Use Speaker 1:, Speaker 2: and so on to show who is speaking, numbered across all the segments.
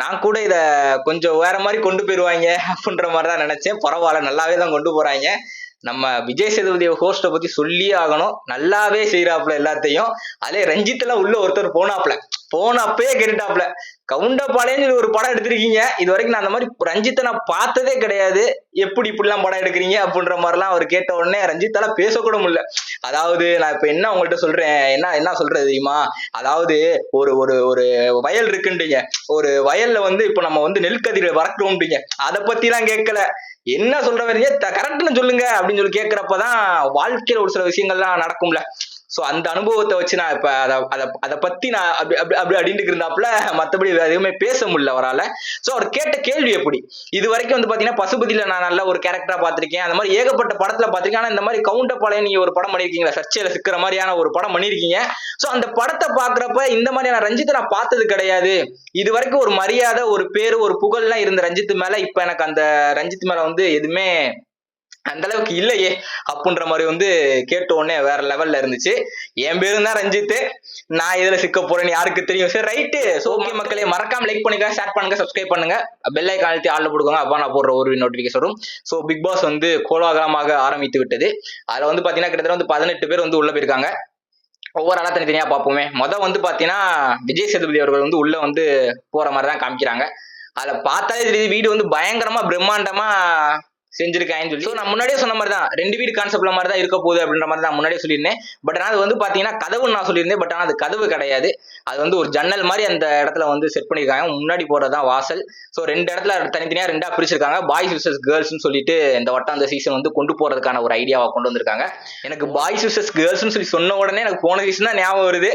Speaker 1: நான் கூட இத கொஞ்சம் வேற மாதிரி கொண்டு போயிருவாங்க அப்படின்ற மாதிரி தான் நினைச்சேன். பரவாயில்ல நல்லாவே தான் கொண்டு போறாங்க. நம்ம விஜய் சேதுபதி ஹோஸ்ட பத்தி சொல்லியே ஆகணும். நல்லாவே செய்யறாப்புல எல்லாத்தையும். அதே ரஞ்சித்ல உள்ள ஒருத்தர் போனாப்ல போனப்பே கேட்டுட்டாப்ல. கவுண்டப்பாளையன்னு சொல்லி ஒரு படம் எடுத்திருக்கீங்க. இது வரைக்கும் நான் அந்த மாதிரி ரஞ்சித்தை நான் பார்த்ததே கிடையாது. எப்படி இப்படிலாம் படம் எடுக்கிறீங்க அப்படின்ற மாதிரிலாம் அவர் கேட்ட உடனே ரஞ்சித்தால பேசக்கூட முடியல. அதாவது நான் இப்ப என்ன உங்கள்கிட்ட சொல்றேன்? என்ன என்ன சொல்றது தெரியுமா? அதாவது ஒரு ஒரு ஒரு வயல் இருக்குன்றீங்க. ஒரு வயல்ல வந்து இப்ப நம்ம வந்து நெல்கதிரை வறக்கிறோம்ன்றீங்க. அதை பத்தி எல்லாம் கேட்கல. என்ன சொல்ற வரீங்க கரெக்ட்னு சொல்லுங்க அப்படின்னு சொல்லி கேட்கிறப்பதான் வாழ்க்கையில ஒரு சில விஷயங்கள்லாம் நடக்கும்ல. ஸோ அந்த அனுபவத்தை வச்சு நான் இப்போ அதை அதை அதை பற்றி நான் அப்படி அப்படி அப்படி அப்படின்ட்டு இருந்தாப்புல மற்றபடி எதுவுமே பேச முடியல அவரால். ஸோ அவர் கேட்ட கேள்வி எப்படி? இது வரைக்கும் வந்து பார்த்தீங்கன்னா பசுபதியில் நான் நல்ல ஒரு கேரக்டராக பார்த்திருக்கேன். அந்த மாதிரி ஏகப்பட்ட படத்தில் பார்த்துருக்கேன். ஆனால் இந்த மாதிரி கவுண்டப்பாளையம் நீங்கள் ஒரு படம் பண்ணியிருக்கீங்களா சர்ச்சையில் சிக்கிற மாதிரியான ஒரு படம் பண்ணியிருக்கீங்க ஸோ அந்த படத்தை பார்க்குறப்ப இந்த மாதிரியான ரஞ்சித்தை நான் பார்த்தது கிடையாது. இது வரைக்கும் ஒரு மரியாதை ஒரு பேர் ஒரு புகழ்லாம் இருந்த ரஞ்சித் மேலே இப்போ எனக்கு அந்த ரஞ்சித் மேலே வந்து எதுவுமே அந்த அளவுக்கு இல்லையே அப்படின்ற மாதிரி வந்து கேட்ட உடனே வேற லெவல்ல இருந்துச்சு. என் பேரும் தான் ரஞ்சித். நான் இதுல சிக்க போறேன்னு யாருக்கு தெரியும்? சரி ரைட்டு சோ ஓகே மக்களே மறக்காம லைக் பண்ணுங்க ஷேர் பண்ணுங்க சப்ஸ்கிரைப் பண்ணுங்க. பெல் ஐக்கான் அழுத்தி ஆள்ல போடுங்க அப்பா நான் போடுற ஒரு நோட்டிபிகேஷன் வரும். ஸோ பிக் பாஸ் வந்து கோலாகலமாக ஆரம்பித்து விட்டது. அதுல வந்து பாத்தீங்கன்னா கிட்டத்தட்ட வந்து பதினெட்டு பேர் வந்து உள்ள போயிருக்காங்க. ஒவ்வொரு ஆளா தனித்தனியா பார்ப்போமே. மொதல் வந்து பாத்தீங்கன்னா விஜய் சேதுபதி அவர்கள் வந்து உள்ள வந்து போற மாதிரி தான் காமிக்கிறாங்க. அதில் பார்த்தாலே தெரியுது வீடு வந்து பயங்கரமா பிரம்மாண்டமா செஞ்சிருக்காங்கன்னு சொல்லி. So, நான் முன்னாடியே சொன்ன மாதிரி தான் ரெண்டு வீடு கான்செப்ட்ல மாதிரி தான் இருக்க போகுது அப்படின்ற மாதிரி தான் முன்னாடியே சொல்லியிருந்தேன். பட் ஆனால் அது வந்து பாத்தீங்கன்னா கதவுன்னு நான் சொல்லியிருந்தேன். பட் ஆனால் அது கதவு கிடையாது. அது வந்து ஒரு ஜன்னல் மாதிரி அந்த இடத்துல வந்து செட் பண்ணியிருக்காங்க. முன்னாடி போறதுதான் வாசல். ஸோ ரெண்டு இடத்துல தனித்தனியா ரெண்டா பிரிச்சிருக்காங்க. பாய்ஸ் விசஸ் கேர்ள்ஸ்னு சொல்லிட்டு இந்த வட்டம் அந்த சீசன் வந்து கொண்டு போறதுக்கான ஒரு ஐடியாவை கொண்டு வந்திருக்காங்க. எனக்கு பாய்ஸ் விசஸ் கேர்ள்ஸ்னு சொல்லி சொன்ன உடனே எனக்கு போன சீசன் தான் ஞாபகம் வருது.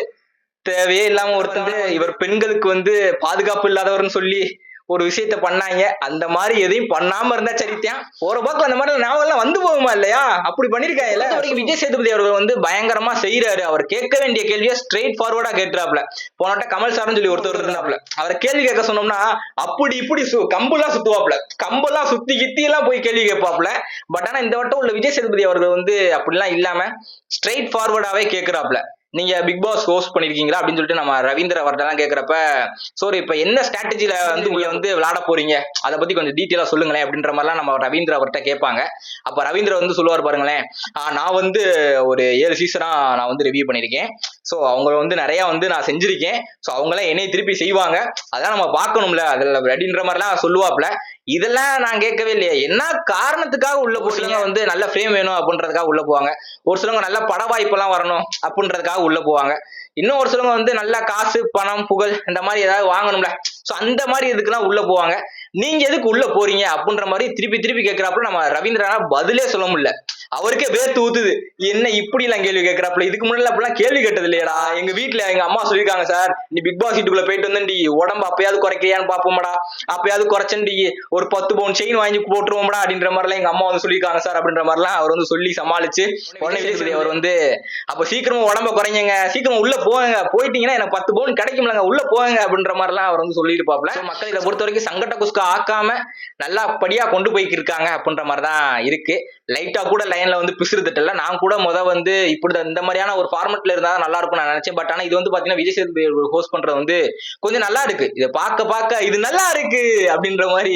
Speaker 1: தேவையே இல்லாம ஒருத்தர் இவர் பெண்களுக்கு வந்து பாதுகாப்பு இல்லாதவர்னு சொல்லி ஒரு விஷயத்த பண்ணாங்க. அந்த மாதிரி எதையும் பண்ணாம இருந்தா சரித்தான் ஒரு பக்கம் அந்த மாதிரி எல்லாம் வந்து போகுமா இல்லையா? அப்படி பண்ணிருக்காங்கல்ல வரைக்கும் விஜய் சேதுபதி அவர்கள் வந்து பயங்கரமா செய்யறாரு அவர் கேட்க வேண்டிய கேள்வியை ஸ்ட்ரெயிட் ஃபார்வர்டா கேட்டுறாப்ல போனட்ட கமல் சார்னு சொல்லி ஒருத்தர் இருந்தாப்ல அவரை கேள்வி கேட்க சொன்னோம்னா அப்படி இப்படி சு கம்பெல்லாம் சுத்துவாப்ல கம்பெல்லாம் சுத்தி கித்தி எல்லாம் போய் கேள்வி கேட்பாப்ல பட் ஆனா இந்த வட்டம் உள்ள விஜய் சேதுபதி அவர்கள் வந்து அப்படிலாம் இல்லாம ஸ்ட்ரெயிட் ஃபார்வர்டாவே கேக்குறாப்ல நீங்க பிக் பாஸ் ஹோஸ்ட் பண்ணிருக்கீங்களா? அப்படின்னு சொல்லிட்டு நம்ம ரவீந்திர அவர்கிட்ட கேக்குறப்ப சோரி இப்ப என்ன ஸ்ட்ராட்டஜில வந்து நீங்க வந்து விளையாட போறீங்க? அதை பத்தி கொஞ்சம் டீட்டெயிலா சொல்லுங்களேன் அப்படின்ற மாதிரிலாம் நம்ம ரவீந்திர அவர்கிட்ட கேட்பாங்க. அப்ப ரவீந்திர வந்து சொல்லுவார் பாருங்களேன் நான் வந்து ஒரு ஏழு சீசனா நான் வந்து ரிவ்யூ பண்ணிருக்கேன். ஸோ அவங்க வந்து நிறைய வந்து நான் செஞ்சிருக்கேன். ஸோ அவங்களாம் என்னைய திருப்பி செய்வாங்க. அதான் நம்ம பார்க்கணும்ல. அதில் அப்படின்ற மாதிரிலாம் சொல்லுவாப்ல இதெல்லாம் நான் கேட்கவே இல்லையே. என்ன காரணத்துக்காக உள்ள போறீங்க வந்து நல்ல ஃப்ரேம் வேணும் அப்படின்றதுக்காக உள்ள போவாங்க. ஒரு சிலவங்க நல்ல பட வாய்ப்பெல்லாம் வரணும் அப்படின்றதுக்காக உள்ள போவாங்க. இன்னும் ஒரு சிலவங்க வந்து நல்ல காசு பணம் புகழ் இந்த மாதிரி ஏதாவது வாங்கணும்ல. ஸோ அந்த மாதிரி இதுக்கெல்லாம் உள்ள போவாங்க. நீங்க எதுக்கு உள்ள போறீங்க அப்படின்ற மாதிரி திருப்பி திருப்பி கேட்கிறப்ப நம்ம ரவீந்திரனா பதிலே சொல்ல முடியல. அவருக்கே வேர்த்து ஊத்துது. என்ன இப்படி எல்லாம் கேள்வி கேட்கறாப்புல? இதுக்கு முன்னாடி அப்படிலாம் கேள்வி கேட்டது இல்லையடா எங்க வீட்டுல எங்க அம்மா சொல்லியிருக்காங்க சார் நீ பிக் பாஸ் வீட்டுக்குள்ள போயிட்டு வந்தேன்டி உடம்பு அப்பயாவது குறைக்கிறியான்னு பாப்போம்டா அப்பயாவது குறைச்சண்டி ஒரு பத்து பவுன் செயின் வாங்கி போட்டுருவோம்டா அப்படின்ற மாதிரிலாம் எங்க அம்மா வந்து சொல்லியிருக்காங்க சார் அப்படின்ற மாதிரிலாம் அவர் வந்து சொல்லி சமாளிச்சு உடனே விஜய் அவர் வந்து அப்ப சீக்கிரமா உடம்ப குறைங்க. சீக்கிரம் உள்ள போங்க. போயிட்டீங்கன்னா எனக்கு பத்து பவுன் கிடைக்கும்லங்க. உள்ள போங்க அப்படின்ற மாதிரிலாம் அவர் வந்து சொல்லியிருப்பாப்ல மக்கள் இதை பொறுத்த வரைக்கும் சங்கட்ட குஸ்கா ஆக்காம நல்லா படியா கொண்டு போய்க்கு இருக்காங்க அப்படின்ற மாதிரி தான் இருக்கு லைட்டா கூட லைன்ல வந்து பிசுறுத்துட்டல நான் கூட முத வந்து இப்படி தான் இந்த மாதிரியான ஒரு ஃபார்மெட்ல இருந்தா நல்லா இருக்கும் நான் நினைச்சேன். பட் ஆனா இது வந்து பாத்தீங்கன்னா விஜய் சேதுபதி ஹோஸ்ட் பண்றது வந்து கொஞ்சம் நல்லா இருக்கு. இதை பார்க்க பார்க்க இது நல்லா இருக்கு அப்படின்ற மாதிரி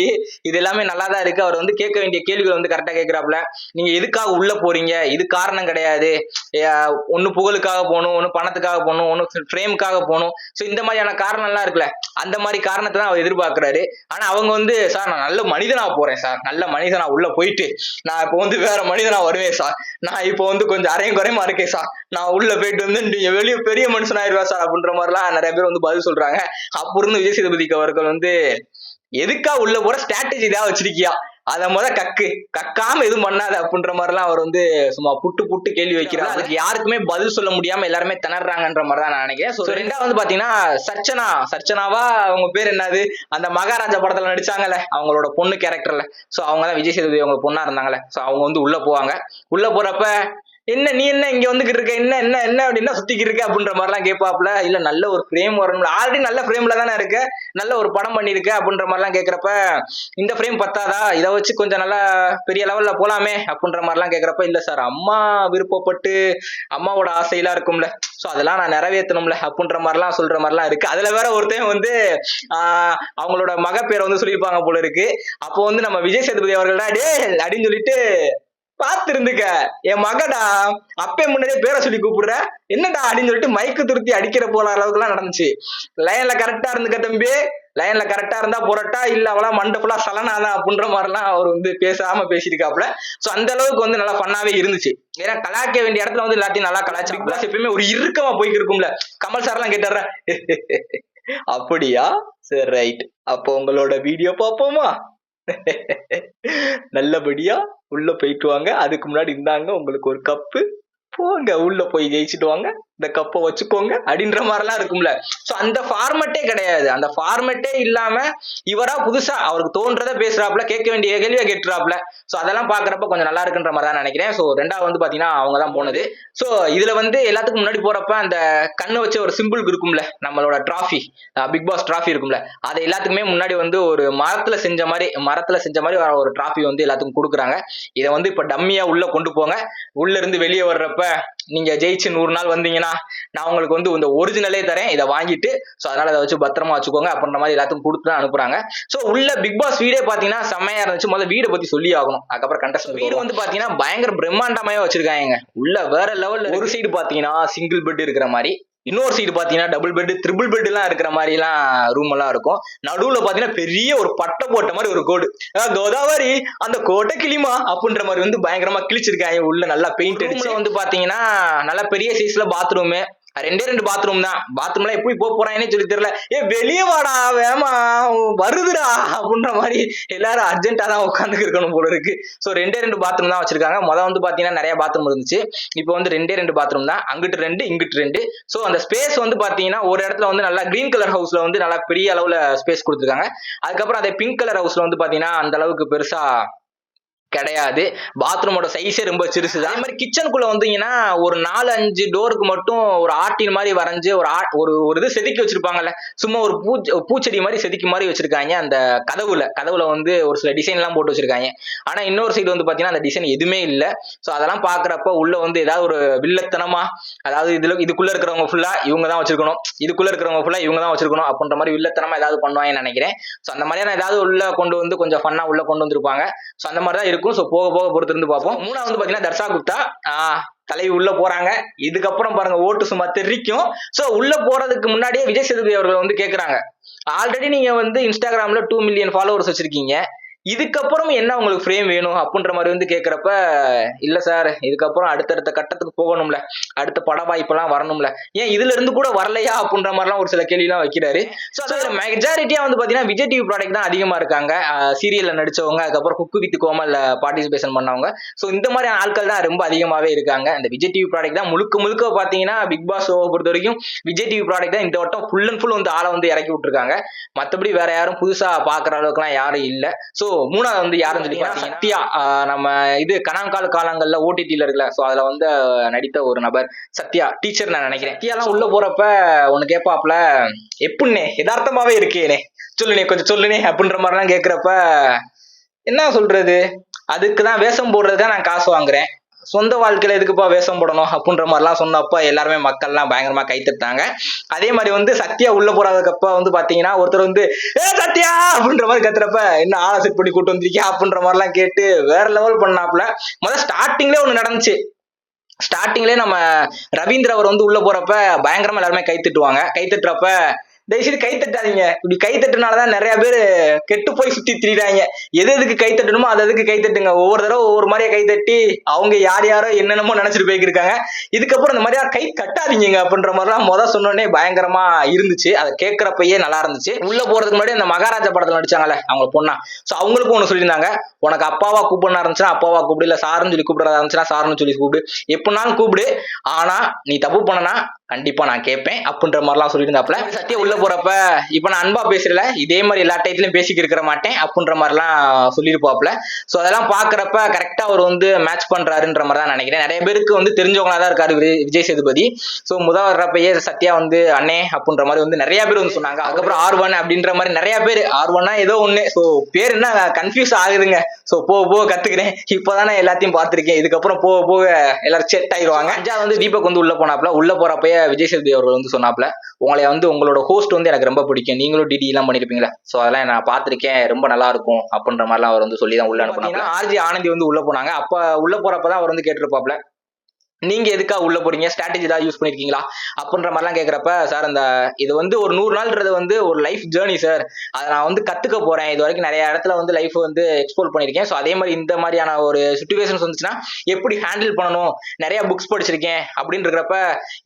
Speaker 1: இது எல்லாமே நல்லா தான் இருக்கு. அவர் வந்து கேட்க வேண்டிய கேள்விகள் வந்து கரெக்டா கேட்கிறாப்ல நீங்க எதுக்காக உள்ள போறீங்க? இது காரணம் கிடையாது. ஒன்னு புகழுக்காக போகணும் ஒன்னு பணத்துக்காக போகணும் ஒன்னு ஃப்ரேமுக்காக போகணும். ஸோ இந்த மாதிரியான காரணம் எல்லாம் இருக்குல்ல. அந்த மாதிரி காரணத்தை தான் அவர் எதிர்பார்க்கிறாரு. ஆனா அவங்க வந்து சார் நான் நல்ல மனிதனா போறேன் சார். நல்ல மனிதனா உள்ள போயிட்டு நான் இப்போ வந்து வேற மனிதனா வருவேன். சார் நான் இப்போ வந்து கொஞ்சம் அரையும் குறையமா இருக்கேன் சார் நான் உள்ள போயிட்டு வந்து நீங்க வெளியே பெரிய மனுஷன் ஆயிடுவா சார் அப்படின்ற மாதிரிலாம் நிறைய பேர் வந்து பதில் சொல்றாங்க. அப்போ இருந்து விஜய் சேதுபதிக்கு அவர்கள் வந்து எதுக்கா உள்ள போற ஸ்ட்ராட்டஜி ஏதாவது வச்சிருக்கியா? அத முத கக்கு. கக்காம எதுவும் பண்ணாத அப்படின்ற மாதிரிலாம் அவர் வந்து சும்மா புட்டு புட்டு கேள்வி வைக்கிறார். அதுக்கு யாருக்குமே பதில் சொல்ல முடியாம எல்லாருமே திணறாங்கன்ற மாதிரி தான் நான் நினைக்கிறேன். ஸோ ரெண்டாவது வந்து பாத்தீங்கன்னா சர்ச்சனா. சர்ச்சனாவா அவங்க பேர் என்னது? அந்த மகாராஜா படத்துல நடிச்சாங்கல்ல அவங்களோட பொண்ணு கேரக்டர்ல ஸோ அவங்க தான் விஜய் சேதுபதி அவங்க பொண்ணா இருந்தாங்கல்ல. ஸோ அவங்க வந்து உள்ள போவாங்க. உள்ள போறப்ப என்ன நீ என்ன இங்க வந்துகிட்டு இருக்க? என்ன என்ன என்ன அப்படின்னா சுத்திக்கிட்டு இருக்க அப்படின்ற மாதிரிலாம் கேட்பாப்ல இல்ல நல்ல ஒரு ஃப்ரேம் வரணும் ஆல்ரெடி நல்ல ஃப்ரேம்ல தானே இருக்க? நல்ல ஒரு படம் பண்ணிருக்க அப்படின்ற மாதிரிலாம் கேட்கறப்ப இந்த ஃப்ரேம் பத்தாதா? இதை வச்சு கொஞ்சம் நல்லா பெரிய லெவல்ல போலாமே அப்படின்ற மாதிரிலாம் கேட்கறப்ப இல்ல சார் அம்மா விருப்பப்பட்டு அம்மாவோட ஆசையெல்லாம் இருக்கும்ல. ஸோ அதெல்லாம் நான் நிறைவேற்றணும்ல அப்படின்ற மாதிரிலாம் சொல்ற மாதிரிலாம் இருக்கு. அதுல வேற ஒருத்தன் வந்து ஆஹ் அவங்களோட மக பேரை வந்து சொல்லியிருப்பாங்க போல இருக்கு. அப்போ வந்து நம்ம விஜய் சேதுபதி அவர்கள்டா டே அப்படின்னு சொல்லிட்டு பார்த்திருந்துக்க. என் மகடா அப்பே முன்னாடியே பேரை சொல்லி கூப்பிடுற. என்னடா அப்படின்னு சொல்லிட்டு மைக்கு திருத்தி அடிக்கிற போல அளவுக்கு எல்லாம் நடந்துச்சு லைன்ல கரெக்டா இருந்துக்க தம்பி. லைன்ல கரெக்டா இருந்தா புரட்டா இல்ல அவளா மண்டை ஃபுல்லா சலனாதான் அப்படின்ற மாதிரிலாம் அவர் வந்து பேசாம பேசியிருக்காப்புல. சோ அந்த அளவுக்கு வந்து நல்லா பண்ணாவே இருந்துச்சு. ஏன்னா கலாய்க்க வேண்டிய இடத்துல வந்து எல்லாத்தையும் நல்லா கலாய்ச்சி பிக் எப்பயுமே ஒரு இறுக்கமா போய்க்கு இருக்கும்ல. கமல் சார் எல்லாம் கேட்டார அப்படியா? சரி ரைட் அப்போ உங்களோட வீடியோ பார்ப்போமா? நல்லபடியா உள்ள போயிட்டு வாங்க. அதுக்கு முன்னாடி இந்தாங்க உங்களுக்கு ஒரு கப்பு போங்க உள்ள போய் ஜெயிச்சுட்டு வாங்க. இந்த கப்பை வச்சுக்கோங்க அப்படின்ற மாதிரிலாம் இருக்கும்ல. ஸோ அந்த ஃபார்மெட்டே கிடையாது. அந்த ஃபார்மெட்டே இல்லாம இவரா புதுசா அவருக்கு தோன்றதை பேசுறாப்ல கேட்க வேண்டிய கேள்வியை கேட்டுறாப்ல ஸோ அதெல்லாம் பாக்குறப்ப கொஞ்சம் நல்லா இருக்குன்ற மாதிரி தான் நினைக்கிறேன். ஸோ ரெண்டாவது வந்து பாத்தீங்கன்னா அவங்க தான் போனது. ஸோ இதுல வந்து எல்லாத்துக்கும் முன்னாடி போறப்ப அந்த கண்ணு வச்ச ஒரு சிம்பிள் இருக்கும்ல நம்மளோட டிராஃபி பிக் பாஸ் டிராஃபி இருக்கும்ல அதை எல்லாத்துக்குமே முன்னாடி வந்து ஒரு மரத்துல செஞ்ச மாதிரி மரத்துல செஞ்ச மாதிரி வர ஒரு டிராஃபி வந்து எல்லாத்துக்கும் கொடுக்குறாங்க. இதை வந்து இப்ப டம்மியா உள்ள கொண்டு போங்க. உள்ள இருந்து வெளியே வர்றப்ப நீங்க ஜெயிச்சு நூறு நாள் வந்தீங்கன்னா நான் உங்களுக்கு வந்து இந்த ஒரிஜினலே தரேன். இதை வாங்கிட்டு ஸோ அதனால அதை வச்சு பத்திரமா வச்சுக்கோங்க. அப்படின்ற மாதிரி எல்லாத்துக்கும் கொடுத்து தான் அனுப்புறாங்க. ஸோ உள்ள பிக் பாஸ் வீடே பாத்தீங்கன்னா செம்மையா இருந்துச்சு. முதல்ல வீடை பத்தி சொல்லி ஆகணும். அதுக்கப்புறம் கண்டஸ்ட் வீடு. வந்து பாத்தீங்கன்னா பயங்கர பிரம்மாண்டமாவே வச்சிருக்காங்க. உள்ள வேற லெவல்ல ஒரு சைடு பாத்தீங்கன்னா சிங்கிள் பெட் இருக்கிற மாதிரி. இன்னொரு சைடு பாத்தீங்கன்னா டபுள் பெட் ட்ரிபிள் பெட் எல்லாம் இருக்கிற மாதிரி எல்லாம் ரூம் எல்லாம் இருக்கும். நடுவுல பாத்தீங்கன்னா பெரிய ஒரு பட்டை போட்ட மாதிரி ஒரு கோடு. கோதாவரி அந்த கோட்டை கிளிமா அப்படின்ற மாதிரி வந்து பயங்கரமா கிழிச்சிருக்காங்க. உள்ள நல்லா பெயிண்ட் அடிச்சு. வந்து பாத்தீங்கன்னா நல்லா பெரிய சைஸ்ல பாத்ரூம் ரெண்டே ரெண்டு பாத்ரூம் தான். பாத்ரூம்ல எப்படி போக போறாங்கன்னு சொல்லி தெரியல. ஏ வெளியே வாடா வேமா வருதுடா அப்படின்ற மாதிரி எல்லாரும் அர்ஜென்ட்டா தான் உட்காந்துக்கு இருக்கணும் போல இருக்கு. ஸோ ரெண்டே ரெண்டு பாத்ரூம் தான் வச்சிருக்காங்க. மொதல் வந்து பாத்தீங்கன்னா நிறைய பாத்ரூம் இருந்துச்சு. இப்போ வந்து ரெண்டே ரெண்டு பாத்ரூம் தான். அங்கிட்டு ரெண்டு இங்கிட்டு ரெண்டு. ஸோ அந்த ஸ்பேஸ் வந்து பாத்தீங்கன்னா ஒரு இடத்துல வந்து நல்லா கிரீன் கலர் ஹவுஸ்ல வந்து நல்லா பெரிய அளவுல ஸ்பேஸ் கொடுத்துருக்காங்க. அதுக்கப்புறம் அதே பிங்க் கலர் ஹவுஸ்ல வந்து பாத்தீங்கன்னா அந்த அளவுக்கு பெருசா கிடையாது. பாத்ரூமோட சைஸே ரொம்ப சிறுசு அதே மாதிரி கிச்சனுக்குள்ள வந்தீங்கன்னா ஒரு நாலு அஞ்சு டோருக்கு மட்டும் ஒரு ஆர்டின் மாதிரி வரைஞ்சு ஒரு ஒரு ஒரு இது செதுக்கி வச்சிருப்பாங்கல்ல. சும்மா ஒரு பூ பூச்செடி மாதிரி செதுக்கி மாதிரி வச்சிருக்காங்க அந்த கதவுல. கதவுல வந்து ஒரு சில டிசைன் எல்லாம் போட்டு வச்சிருக்காங்க. ஆனா இன்னொரு சைடு வந்து பாத்தீங்கன்னா அந்த டிசைன் எதுவுமே இல்லை. ஸோ அதெல்லாம் பாக்குறப்ப உள்ள வந்து ஏதாவது ஒரு வில்லத்தனமா அதாவது இதுல இதுக்குள்ள இருக்கிறவங்க ஃபுல்லா இவங்க தான் வச்சிருக்கணும். இதுக்குள்ள இருக்கிறவங்க ஃபுல்லா இவங்க தான் வச்சிருக்கணும் அப்படின்ற மாதிரி வில்லத்தனமா ஏதாவது பண்ணுவாங்கன்னு நினைக்கிறேன். ஸோ அந்த மாதிரியான ஏதாவது உள்ள கொண்டு வந்து கொஞ்சம் ஃபன்னா உள்ள கொண்டு வந்திருப்பாங்க. ஸோ அந்த மாதிரி தான் இருக்கும். சோ போக போக பொறுத்து இருந்து பார்ப்போம். மூணாவது வந்து பாத்தீங்கன்னா தர்ஷா குப்தா. ஆஹ் தலைவி உள்ள போறாங்க. இதுக்கப்புறம் பாருங்க ஓட்டு சும்மா தெரிக்கும். சோ உள்ள போறதுக்கு முன்னாடியே விஜய் சேதுபதி அவர்கள் வந்து கேட்குறாங்க ஆல்ரெடி நீங்க வந்து இன்ஸ்டாகிராம்ல டூ மில்லியன் ஃபாலோவர்ஸ் வச்சிருக்கீங்க. இதுக்கப்புறம் என்ன உங்களுக்கு ஃப்ரேம் வேணும் அப்படின்ற மாதிரி வந்து கேட்குறப்ப இல்லை சார் இதுக்கப்புறம் அடுத்தடுத்த கட்டத்துக்கு போகணும்ல. அடுத்த பட வாய்ப்பெல்லாம் வரணும்ல. ஏன் இதுல இருந்து கூட வரலையா அப்படின்ற மாதிரிலாம் ஒரு சில கேள்விலாம் எல்லாம் வைக்கிறாரு ஸோ அதுல மெஜாரிட்டியா வந்து பார்த்தீங்கன்னா விஜய் டிவி ப்ராடக்ட் தான் அதிகமாக இருக்காங்க. சீரியலில் நடிச்சவங்க அதுக்கப்புறம் குக்கு வித் கோமல்ல பார்ட்டிசிபேஷன் பண்ணவங்க. ஸோ இந்த மாதிரி ஆட்கள் தான் ரொம்ப அதிகமாகவே இருக்காங்க. அந்த விஜய் டிவி ப்ராடக்ட் தான் முழுக்க முழுக்க பார்த்தீங்கன்னா பிக் பாஸ் ஷோவை பொறுத்த வரைக்கும் விஜய் டிவி ப்ராடக்ட் தான் இந்த வட்டம் ஃபுல் அண்ட் ஃபுல் வந்து ஆளை வந்து இறக்கி விட்டுருக்காங்க. மற்றபடி வேற யாரும் புதுசாக பார்க்குற அளவுக்குலாம் யாரும் இல்லை. ஸோ மூணாவது வந்து யாருன்னு சொல்லி சத்யா. ஆஹ் நம்ம இது கணாங்கால காலங்கள்ல ஓடிடில இருக்குல்ல சோ அதுல வந்து நடித்த ஒரு நபர் சத்யா. டீச்சர் நான் நினைக்கிறேன். சத்யாலாம் உள்ள போறப்ப ஒண்ணு கேட்பாப்ல எப்படின்னே யதார்த்தமாவே இருக்கேனே. சொல்லுனே கொஞ்சம் சொல்லுனே அப்படின்ற மாதிரிலாம் கேக்குறப்ப என்ன சொல்றது? அதுக்கு தான் வேஷம் போடுறதுக்கு நான் காசு வாங்குறேன். சொந்த வாழ்க்கையில எதுக்குப்பா வேஷம் போடணும் அப்படின்ற மாதிரிலாம் சொன்னப்ப எல்லாருமே மக்கள்லாம் பயங்கரமா கைத்தட்டாங்க அதே மாதிரி வந்து சத்யா உள்ள போறதுக்கப்ப வந்து பாத்தீங்கன்னா ஒருத்தர் வந்து ஏ சத்யா! அப்படின்ற மாதிரி கத்துறப்ப என்ன ஆளை செட் பண்ணி கூட்டு வந்திருக்கியா? அப்படின்ற மாதிரிலாம் கேட்டு வேற லெவல் பண்ணாப்புல. முதல்ல ஸ்டார்டிங்லேயே ஒன்று நடந்துச்சு. ஸ்டார்டிங்லேயே நம்ம ரவீந்திர அவர் வந்து உள்ள போறப்ப பயங்கரமா எல்லாருமே கை தட்டுவாங்க கை தட்டுறப்ப தயவுசெய்து கை தட்டாதீங்க. இப்படி கை தட்டுனாலதான் நிறைய பேர் கெட்டு போய் சுத்தி திரியிறாங்க. எது எதுக்கு கை தட்டணுமோ அது அதுக்கு கை தட்டுங்க. ஒவ்வொரு தடவை ஒவ்வொரு மாதிரியா கை தட்டி அவங்க யார் யாரோ என்னென்னமோ நினைச்சிட்டு போய்க்கிருக்காங்க. இதுக்கப்புறம் இந்த மாதிரியா கை தட்டாதீங்க அப்படின்ற மாதிரிலாம் முத சொன்னோடனே பயங்கரமா இருந்துச்சு. அதை கேட்கறப்பயே நல்லா இருந்துச்சு. உள்ள போறதுக்கு முன்னாடி அந்த மகாராஜா படத்துல நடிச்சாங்கல்ல அவங்க பொண்ணா. சோ அவங்களுக்கும் ஒண்ணு சொல்லியிருந்தாங்க. உனக்கு அப்பாவா கூப்பிடணும் இருந்துச்சுன்னா அப்பாவா கூப்பிடு. இல்ல சாருன்னு சொல்லி கூப்பிடுறதா இருந்துச்சுன்னா சாருன்னு சொல்லி கூப்பிடு. எப்படினாலும் கூப்பிடு. ஆனா நீ தப்பு பண்ணனா கண்டிப்பா நான் கேட்பேன். அப்படின்ற மாதிரிலாம் சொல்லியிருந்தாப்புல. சத்தியம் உள்ள போறப்ப இப்ப நான் அன்பா பேசுறல இதே மாதிரி எல்லா டயத்துலயும் பேசிக்க இருக்கிற மாட்டேன். அப்படின்ற மாதிரிலாம் சொல்லியிருப்பாப்ல சோ அதெல்லாம் பாக்குறப்ப கரெக்டா அவர் வந்து மேட்ச் பண்றாருன்ற மாதிரி தான் நினைக்கிறேன். நிறைய பேருக்கு வந்து தெரிஞ்சவங்களா தான் இருக்காரு விஜய் விஜய் சேதுபதி. சோ முதல் வர்றப்பயே சத்யா வந்து அண்ணே அப்படின்ற மாதிரி வந்து நிறைய பேர் வந்து சொன்னாங்க. அதுக்கப்புறம் ஆர் ஒன் அப்படின்ற மாதிரி நிறைய பேர். ஆர் ஒன்னா ஏதோ ஒண்ணு. சோ பேர் என்ன கன்ஃபியூஸ் ஆகுதுங்க. சோ போக போக கத்துக்கிறேன். இப்பதானே எல்லாத்தையும் பார்த்துருக்கேன். இதுக்கப்புறம் போக போக எல்லாரும் செட் ஆயிடுவாங்க அஞ்சா வந்து தீபக் வந்து உள்ள போனாப்ல உள்ள போறப்பயே விஜய் சேதுபதி அவர்கள் வந்து சொன்னாப்ல உங்களை வந்து உங்களோட ஹோஸ்ட் வந்து எனக்கு ரொம்ப பிடிக்கும். நீங்களும் டிடி எல்லாம் பண்ணிருப்பீங்களா சோ அதெல்லாம் நான் பார்த்திருக்கேன். ரொம்ப நல்லா இருக்கும். அப்படின்ற மாதிரிலாம் அவர் வந்து சொல்லி தான் உள்ள அனுப்புனாங்க ஆர்ஜி ஆனந்தி வந்து உள்ள போனாங்க. அப்ப உள்ள போறப்பதான் அவர் வந்து கேட்டிருப்பாப்ல நீங்க எதுக்கா உள்ள போறீங்க? ஸ்ட்ராட்டஜி ஏதாவது யூஸ் பண்ணிருக்கீங்களா? அப்படின்ற மாதிரிலாம் கேக்குறப்ப சார் அந்த இது வந்து ஒரு நூறு நாள்ன்றது வந்து ஒரு லைஃப் ஜேர்னி சார் அதை நான் வந்து கத்துக்க போறேன். இது வரைக்கும் நிறைய இடத்துல வந்து லைஃப் வந்து எக்ஸ்ப்ளோர் பண்ணிருக்கேன். ஸோ அதே மாதிரி இந்த மாதிரியான ஒரு சுச்சுவேஷன்ஸ் வந்துச்சுன்னா எப்படி ஹேண்டில் பண்ணணும்? நிறைய புக்ஸ் படிச்சிருக்கேன். அப்படின்னு இருக்கிறப்ப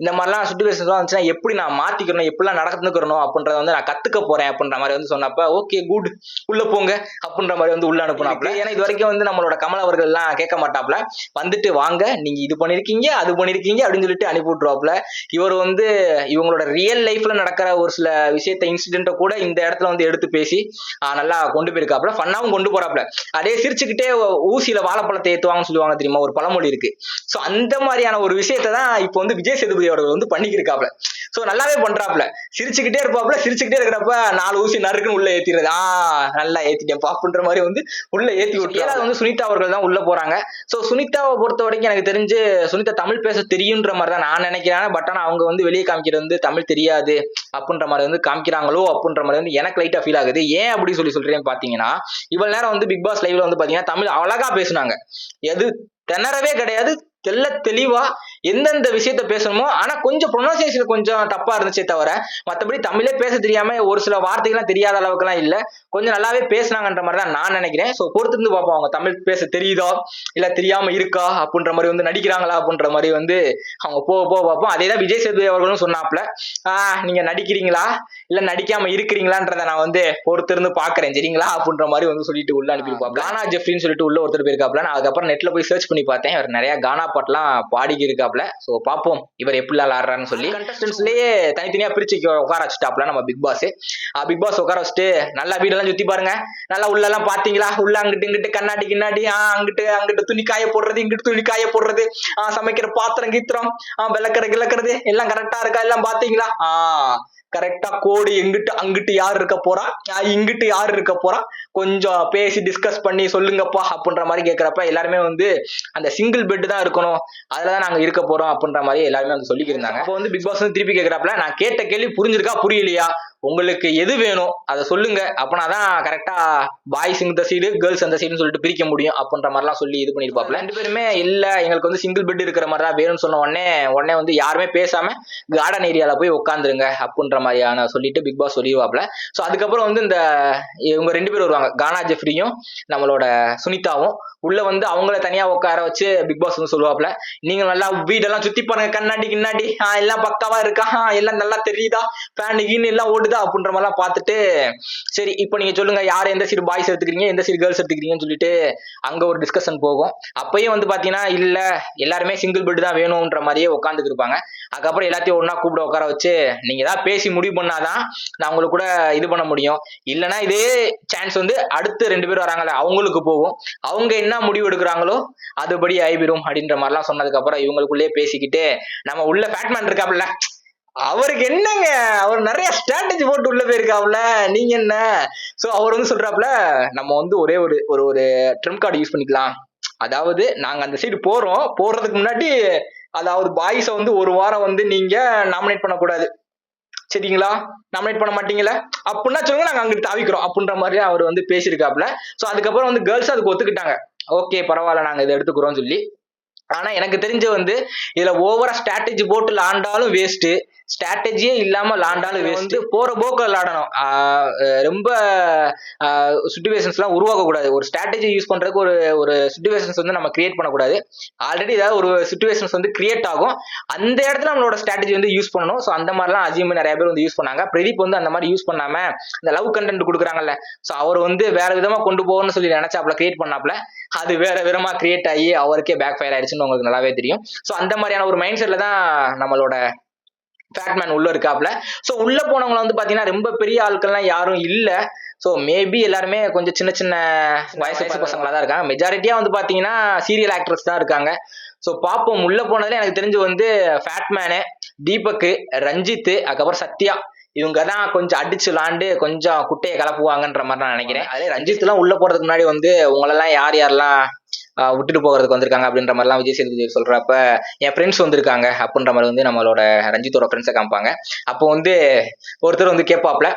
Speaker 1: இந்த மாதிரிலாம் சுச்சுவேஷன்ஸ் வந்துச்சுன்னா எப்படி நான் மாத்திக்கணும்? எப்படிலாம் நடந்துக்கணும்? அப்படின்றத வந்து நான் கத்துக்க போறேன் அப்படின்ற மாதிரி வந்து சொன்னப்ப ஓகே குட் உள்ள போங்க அப்படின்ற மாதிரி வந்து உள்ள அனுப்புனாப்ல ஏன்னா இது வரைக்கும் வந்து நம்மளோட கமல் அவர்கள் எல்லாம் கேட்க மாட்டாப்ல வந்துட்டு வாங்க. நீங்க இது பண்ணிருக்கீங்க. அது பண்ணிருக்கீங்க அப்படின்னு சொல்லிட்டு அனுப்பி விட்டுருவாப்ல இவர் வந்து இவங்களோட ரியல் லைஃப்ல நடக்கிற ஒரு சில விஷயத்த இன்சிடென்ட்டை கூட இந்த இடத்துல வந்து எடுத்து பேசி நல்லா கொண்டு போயிருக்காப்ல ஃபன்னாவும் கொண்டு போறாப்ல அதே சிரிச்சுக்கிட்டே ஊசியில வாழைப்பழத்தை ஏத்துவாங்கன்னு சொல்லுவாங்க தெரியுமா? ஒரு பழமொழி இருக்கு. ஸோ அந்த மாதிரியான ஒரு விஷயத்தை தான் இப்போ வந்து விஜய் சேதுபதி அவர்கள் வந்து பண்ணிக்கிருக்காப்ல சோ நல்லாவே பண்றாப்ல சிரிச்சுக்கிட்டே இருப்பாப்ல சிரிச்சுக்கிட்டே இருக்கிறப்ப நாலு ஊசி நறுக்குன்னு உள்ள ஏத்திடுறது. ஆ நல்லா ஏத்திட்டேன் பாப்புன்ற மாதிரி வந்து உள்ள ஏத்தி விட்டு வந்து சுனிதா அவர்கள் தான் உள்ள போறாங்க. சோ சுனிதாவை பொறுத்த வரைக்கும் எனக்கு தெரிஞ்சு சுனிதா தமிழ் பேச தெரியுன்ற மாதிரி தான் நான் நினைக்கிறேன். பட் ஆனால் அவங்க வந்து வெளியே காமிக்கிறது வந்து தமிழ் தெரியாது அப்படின்ற மாதிரி வந்து காமிக்கிறாங்களோ அப்படின்ற மாதிரி வந்து எனக்கு லைட்டாக ஃபீல் ஆகுது. ஏன் அப்படி சொல்லி சொல்கிறேன் பாத்தீங்கன்னா இவ்வளவு நேரம் வந்து பிக் பாஸ் லைவ்ல வந்து பாத்தீங்கன்னா தமிழ் அழகா பேசுனாங்க. எது திணறவே கிடையாது தெல்ல தெளிவா எந்தெந்த விஷயத்த பேசணுமோ ஆனா கொஞ்சம் ப்ரொனன்சியேஷன் கொஞ்சம் தப்பா இருந்துச்சே தவிர மத்தபடி தமிழே பேச தெரியாம ஒரு சில வார்த்தைகள்லாம் தெரியாத அளவுக்குலாம் இல்ல. கொஞ்சம் நல்லாவே பேசுனாங்கன்ற மாதிரி தான் நான் நினைக்கிறேன். ஸோ பொறுத்திருந்து பார்ப்போம் அவங்க தமிழ் பேச தெரியுதா? இல்ல தெரியாம இருக்கா? அப்படின்ற மாதிரி வந்து நடிக்கிறாங்களா? அப்படின்ற மாதிரி வந்து அவங்க போக போக பார்ப்போம். அதே தான் விஜய் சேதுபதி அவர்களும் சொன்னாப்ல ஆஹ் நீங்க நடிக்கிறீங்களா? இல்ல நடிக்காம இருக்கிறீங்களான்றத நான் வந்து பொறுத்திருந்து பாக்குறேன் சரிங்களா? அப்படின்ற மாதிரி வந்து சொல்லிட்டு உள்ள அனுப்பியிருப்பாப்ல கானா ஜெஃப்ரின்னு சொல்லிட்டு உள்ள ஒருத்தர் போயிருக்காப்ல நான் அதுக்கப்புறம் நெட்ல போய் சர்ச் பண்ணி பார்த்தேன். அவர் நிறைய கானா பாட்டுலாம் பாடிக்கி இருக்காப்ல ஸோ பார்ப்போம் இவர் எப்படிலாம் ஆடுறாருன்னு சொல்லி. கண்டஸ்டன்ஸ்லயே தனித்தனியா பிரிச்சு உட்கார வச்சுட்டாப்ல நம்ம பிக் பாஸ் பிக் பாஸ் உட்கார வச்சுட்டு நல்லா வீடெல்லாம் சுத்தி பாருங்க. நல்லா உள்ள எல்லாம் பாத்தீங்களா? உள்ள அங்கிட்டு இங்கிட்டு கண்ணாடி கிண்ணாடி ஆஹ் அங்கிட்டு அங்கிட்டு துணி காய போடுறது இங்கிட்டு துணி காய போடுறது ஆஹ் சமைக்கிற பாத்திரம் கீத்திரம் ஆஹ் விளக்குற கிளக்குறது எல்லாம் கரெக்டா இருக்கா? எல்லாம் பாத்தீங்களா? ஆஹ் கரெக்டா கோடு எங்கிட்டு அங்கிட்டு யார் இருக்க போறா? இங்கிட்டு யார் இருக்க போறா? கொஞ்சம் பேசி டிஸ்கஸ் பண்ணி சொல்லுங்கப்பா அப்படின்ற மாதிரி கேக்குறப்ப எல்லாருமே வந்து அந்த சிங்கிள் பெட் தான் இருக்கணும். அதுலதான் நாங்க இருக்க போறோம் அப்படின்ற மாதிரி எல்லாருமே வந்து சொல்லிக்கிருந்தாங்க அப்போ வந்து பிக் பாஸ் வந்து திருப்பி கேக்குறாப்ல நான் கேட்ட கேள்வி புரிஞ்சிருக்கா புரியலையா? உங்களுக்கு எது வேணும் அதை சொல்லுங்க. அப்பனாதான் கரெக்டா பாய்ஸ் இந்த சைடு கேர்ள்ஸ் அந்த சைடுன்னு சொல்லிட்டு பிரிக்க முடியும் அப்படின்ற மாதிரிலாம் சொல்லி இது பண்ணிருப்பாப்ல ரெண்டு பேருமே இல்ல எங்களுக்கு வந்து சிங்கிள் பெட் இருக்கிற மாதிரி தான் வேணும்னு சொன்ன உடனே உடனே வந்து யாருமே பேசாம கார்டன் ஏரியால போய் உட்காந்துருங்க அப்படின்ற மாதிரியான சொல்லிட்டு பிக் பாஸ் சொல்லிடுவாப்ல ஸோ அதுக்கப்புறம் வந்து இந்த இவங்க ரெண்டு பேரும் வருவாங்க. கானா ஜெஃப்ரியும் நம்மளோட சுனிதாவும். உள்ள வந்து அவங்கள தனியா உட்கார வச்சு பிக் பாஸ் வந்து சொல்லுவாப்ல நீங்க நல்லா வீடெல்லாம் சுத்தி பாருங்க கண்ணாடி கிண்ணாடி. எல்லாம் பக்காவா இருக்கா? எல்லாம் நல்லா தெரியுதா? ஃபேன் கீன் எல்லாம் ஓடுதா அப்படின்ற மாதிரிலாம் பார்த்துட்டு சரி இப்போ நீங்க சொல்லுங்க யார் எந்த சைடு பாய்ஸ் எடுத்துக்கிறீங்க எந்த சைடு கேர்ள்ஸ் எடுத்துக்கிறீங்கன்னு சொல்லிட்டு அங்க ஒரு டிஸ்கஷன் போகும். அப்பயும் வந்து பாத்தீங்கன்னா இல்ல எல்லாருமே சிங்கிள் பெட் தான் வேணும்ன்ற மாதிரியே உட்காந்துக்கு இருப்பாங்க. அதுக்கப்புறம் எல்லாத்தையும் ஒன்னா கூப்பிட உட்கார வச்சு நீங்க ஏதாவது பேசி முடிவு பண்ணாதான் நான் உங்களுக்கு கூட இது பண்ண முடியும். இல்லைன்னா இதே சான்ஸ் வந்து அடுத்து ரெண்டு பேரும் வராங்களே அவங்களுக்கு போகும். அவங்க என்ன முடிவு எடுக்கிறாங்களோ அதுபடி ஆயிபிரும் அப்படின்ற மாதிரிலாம் சொன்னதுக்கு அப்புறம் இவங்களுக்குள்ளேயே பேசிக்கிட்டு நம்ம உள்ள பேட்மேன் இருக்காப்ல அவருக்கு என்னங்க? அவர் நிறைய ஸ்ட்ராட்டஜி போட்டு உள்ள போயிருக்காப்ல நீங்க என்ன? சோ அவர் வந்து சொல்றாப்ல நம்ம வந்து ஒரே ஒரு ஒரு ஒரு ட்ரிம் கார்டு யூஸ் பண்ணிக்கலாம். அதாவது நாங்க அந்த சைடு போறோம். போறதுக்கு முன்னாடி அதாவது பாய்ஸை வந்து ஒரு வாரம் வந்து நீங்க நாமினேட் பண்ணக்கூடாது. சரிங்களா? நாமினேட் பண்ண மாட்டீங்களா அப்படின்னா சொல்லுங்க நாங்க அங்கிட்டு தாவிக்கிறோம். அப்படின்ற மாதிரி அவர் வந்து பேசியிருக்காப்ல சோ அதுக்கப்புறம் வந்து கேர்ள்ஸ் அதுக்கு ஒத்துக்கிட்டாங்க. ஓகே பரவாயில்ல நாங்க இதை எடுத்துக்கிறோம்னு சொல்லி. ஆனா எனக்கு தெரிஞ்ச வந்து இதுல ஓவரா ஸ்ட்ராட்டஜி போட்டு லாண்டாலும் வேஸ்ட்டு ஸ்ட்ராட்டஜியே இல்லாம லாண்டாலும் வேஸ்ட் போற போக்கு விளாடணும். ரொம்ப சுச்சுவேஷன்ஸ் எல்லாம் உருவாக்க கூடாது ஒரு ஸ்ட்ராட்டஜி யூஸ் பண்றதுக்கு ஒரு ஒரு சுச்சுவேஷன்ஸ் வந்து நம்ம கிரியேட் பண்ணக்கூடாது. ஆல்ரெடி ஏதாவது ஒரு சுச்சுவேஷன்ஸ் வந்து கிரியேட் ஆகும். அந்த இடத்துல நம்மளோட ஸ்ட்ராட்டஜி வந்து யூஸ் பண்ணணும். ஸோ அந்த மாதிரிலாம் அஜிம் நிறைய பேர் வந்து யூஸ் பண்ணாங்க. பிரதீப் வந்து அந்த மாதிரி யூஸ் பண்ணாம இந்த லவ் கண்டென்ட் கொடுக்குறாங்கல்ல. ஸோ அவர் வந்து வேற விதமா கொண்டு போகணும்னு சொல்லி நினைச்சாப்ல கிரியேட் பண்ணாப்ல அது வேற விதமா கிரியேட் ஆகி அவருக்கே பேக் ஃபயர் ஆயிடுச்சுன்னு உங்களுக்கு நல்லாவே தெரியும். ஸோ அந்த மாதிரியான ஒரு மைண்ட் செட்ல தான் நம்மளோட ஃபேட்மேன் உள்ள இருக்காப்ல. ஸோ உள்ள போனவங்க வந்து பாத்தீங்கன்னா ரொம்ப பெரிய ஆட்கள்லாம் யாரும் இல்ல. ஸோ மேபி எல்லாருமே கொஞ்சம் சின்ன சின்ன வயசு பசங்களா தான் இருக்காங்க. மெஜாரிட்டியா வந்து பாத்தீங்கன்னா சீரியல் ஆக்டர்ஸ் தான் இருக்காங்க. ஸோ பார்ப்போம் உள்ள போனதுல எனக்கு தெரிஞ்சு வந்து ஃபேட்மேனு தீபக்கு ரஞ்சித் அதுக்கப்புறம் சத்யா இவங்க தான் கொஞ்சம் அடிச்சு விளாண்டு கொஞ்சம் குட்டையை கலப்புவாங்கன்ற மாதிரி நான் நினைக்கிறேன். அதே ரஞ்சித்லாம் உள்ள போறதுக்கு முன்னாடி வந்து உங்களெல்லாம் யார் யாரெல்லாம் விட்டுட்டு போகிறதுக்கு வந்திருக்காங்க அப்படின்ற மாதிரிலாம் விஜய் சேதுபதி சொல்றப்ப என் ஃப்ரெண்ட்ஸ் வந்திருக்காங்க அப்படின்ற மாதிரி வந்து நம்மளோட ரஞ்சித்தோட ஃப்ரெண்ட்ஸை காமிப்பாங்க. அப்போ வந்து ஒருத்தர் வந்து கேட்பாப்ல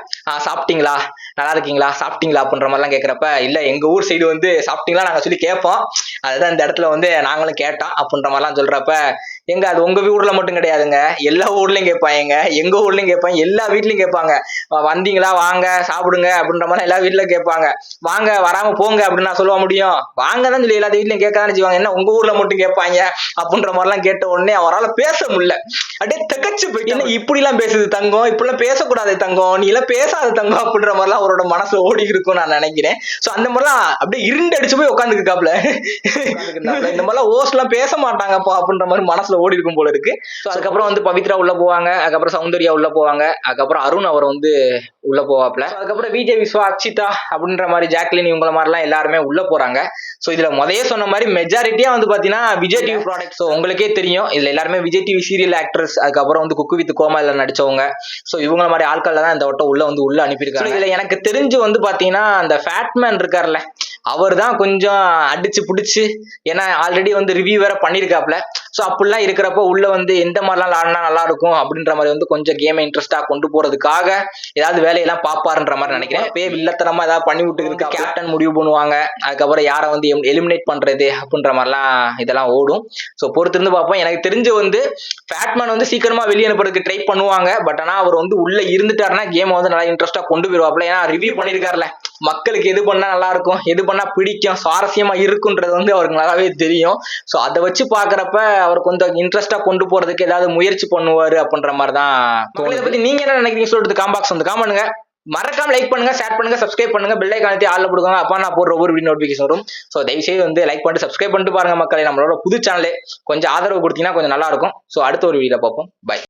Speaker 1: சாப்பிட்டீங்களா? நல்லா இருக்கீங்களா? சாப்பிட்டீங்களா? அப்படின்ற மாதிரிலாம் கேட்குறப்ப இல்லை எங்க ஊர் சைடு வந்து சாப்பிட்டீங்களா? நாங்கள் சொல்லி கேட்போம். அதுதான் இந்த இடத்துல வந்து நாங்களும் கேட்டோம் அப்படின்ற மாதிரிலாம் சொல்றப்ப எங்க அது உங்க ஊர்ல மட்டும் கிடையாதுங்க. எல்லா ஊர்லயும் கேட்பாங்க. எங்க ஊர்லயும் கேட்பாங்க. எல்லா வீட்லயும் கேட்பாங்க. "வ- வந்தீங்களா? வாங்க சாப்பிடுங்க அப்படின்ற மாதிரி எல்லா வீட்லயும் கேட்பாங்க. வாங்க வராம போங்க அப்படின்னு நான் சொல்ல முடியும். வாங்க தான் சொல்லி எல்லா வீட்லயும் கேட்கதான் செய்வாங்க. என்ன உங்க ஊர்ல மட்டும் கேட்பாங்க அப்படின்ற மாதிரிலாம் கேட்ட உடனே அவரால் பேச முடியல. அப்படியே திகச்சு போயிட்டு இப்படி எல்லாம் பேசுது தங்கம்? இப்படி எல்லாம் பேசக்கூடாது தங்கம். நீ எல்லாம் பேசாத தங்கம் அப்படின்ற மாதிரிலாம் அவரோட மனசுல ஓடி இருக்கும் நான் நினைக்கிறேன். சோ அந்த மாதிரிலாம் அப்படியே இருண்டு அடிச்சு போய் உட்காந்துருக்காப்ல இந்த மாதிரிலாம் ஓஸ்ட் எல்லாம் பேச மாட்டாங்கப்பா அப்படின்ற மாதிரி மனசுல ஓடி இருக்கும் போல இருக்கு. ஸோ அதுக்கப்புறம் வந்து பவித்ரா உள்ள போவாங்க. அதுக்கப்புறம் சௌந்தர்யா உள்ள போவாங்க. அதுக்கப்புறம் அருண் அவர் வந்து உள்ள போவாப்ல அதுக்கப்புறம் விஜய் விஸ்வா அக்ஷிதா அப்படின்ற மாதிரி ஜாக்லின் இவங்கள மாதிரிலாம் எல்லாருமே உள்ள போறாங்க. ஸோ இதுல முதைய சொன்ன மாதிரி மெஜாரிட்டியா வந்து பாத்தீங்கன்னா விஜய் டிவி ப்ராடக்ட் ஸோ உங்களுக்கே தெரியும். இதுல எல்லாருமே விஜய் டிவி சீரியல் ஆக்ட்ரஸ் அதுக்கப்புறம் வந்து குக்கு வித் கோமால நடிச்சவங்க. ஸோ இவங்கள மாதிரி ஆட்கள் தான் இந்த வட்டம் உள்ள வந்து உள்ள அனுப்பியிருக்காங்க. இதுல எனக்கு தெரிஞ்சு வந்து பாத்தீங்கன்னா அந்த ஃபேட்மேன் இருக்கார்ல அவர் தான் கொஞ்சம் அடிச்சு பிடிச்சி ஏன்னா ஆல்ரெடி வந்து ரிவ்யூ வேற பண்ணியிருக்காப்ல ஸோ அப்படிலாம் இருக்கிறப்ப உள்ள வந்து எந்த மாதிரிலாம் விளாட்னா நல்லா இருக்கும் அப்படின்ற மாதிரி வந்து கொஞ்சம் கேமை இன்ட்ரெஸ்டா கொண்டு போறதுக்காக ஏதாவது வேலையெல்லாம் பாப்பாருன்ற மாதிரி நினைக்கிறேன். பே வில்லத்தனமா ஏதாவது பண்ணி விட்டு கேப்டன் முடிவு பண்ணுவாங்க. அதுக்கப்புறம் யாரை வந்து எலிமினேட் பண்றது அப்படின்ற மாதிரிலாம் இதெல்லாம் ஓடும். ஸோ பொறுத்திருந்து பார்ப்போம். எனக்கு தெரிஞ்சு வந்து ஃபேட்மேன் வந்து சீக்கிரமா வெளியே அனுப்புறதுக்கு ட்ரை பண்ணுவாங்க. பட் ஆனா அவர் வந்து உள்ள இருந்துட்டாருன்னா கேமை வந்து நல்லா இன்ட்ரெஸ்டா கொண்டு போயிருவாப்ல ஏன்னா ரிவ்யூ பண்ணியிருக்காருல மக்களுக்கு எது பண்ணா நல்லா இருக்கும் எது பண்ணா பிடிக்கும் சுவாரஸ்யமா இருக்குன்றது வந்து அவருக்கு நல்லாவே தெரியும். ஸோ அதை வச்சு பாக்குறப்ப அவர் கொஞ்சம் இன்ட்ரெஸ்டா கொண்டு போறதுக்கு ஏதாவது முயற்சி பண்ணுவாரு அப்படின்ற மாதிரி தான் இதை பத்தி நீங்க என்ன நினைக்கிறீங்க? சொல்லிட்டு காம்பாக்ஸ் வந்து காமெண்ட்டுங்க மறக்காம லைக் பண்ணுங்க ஷேர் பண்ணுங்க சப்ஸ்கிரைப் பண்ணுங்க பெல் ஐக்கானத்தை ஆள்ல போடுங்க. அப்பா நான் போடுற ஒவ்வொரு வீடியோ நோட்டிபிகேஷன் வரும். ஸோ தயவுசெய்து வந்து லைக் பண்ணிட்டு சப்ஸ்கிரைப் பண்ணிட்டு பாருங்க மக்களை. நம்மளோட புது சேனலே கொஞ்சம் ஆதரவு கொடுத்தீங்கன்னா கொஞ்சம் நல்லா இருக்கும். ஸோ அடுத்த ஒரு வீடியோ பார்ப்போம். பை